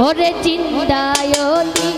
ওরে চিন্তায়তি